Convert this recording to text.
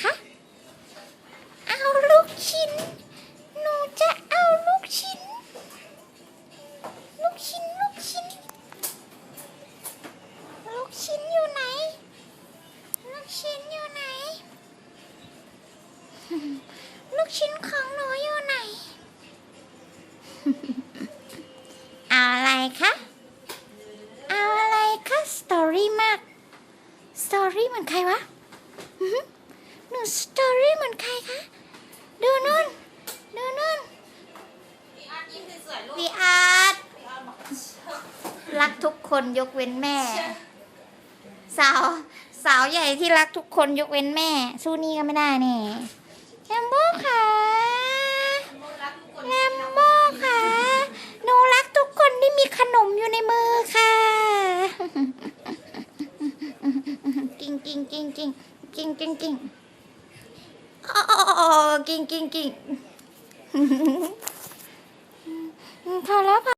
คะ เอาลูกชิ้น หนูจะเอาลูกชิ้น ลูกชิ้นลูกชิ้น ลูกชิ้นอยู่ไหน ลูกชิ้นอยู่ไหน ลูกชิ้นของหนูอยู่ไหน เอาอะไรคะเอาอะไรคะสตอรี่มากสตอรี่เหมือนใครวะ สตอรี่เหมือนใครคะ ดูนู่น ดูนู่นพี่อาร์ตยิ้มสวยๆลูกพี่อาร์ตพี่อาร์ตบอกรักทุกคนยกเว้นแม่ สาว สาวใหญ่ที่รักทุกคนยกเว้นแม่ สู้นี่ก็ไม่ได้แน่แลมโบ้ค่ะรักทุกคนแลมโบ้ค่ะหนูรักทุกคนที่มีขนมอยู่ในมือค่ะกิ้งกิ้งกิ้งกิ้งกิ้งกิ้งกิ้งอ๋อ กิ้งกิ้งกิ้ง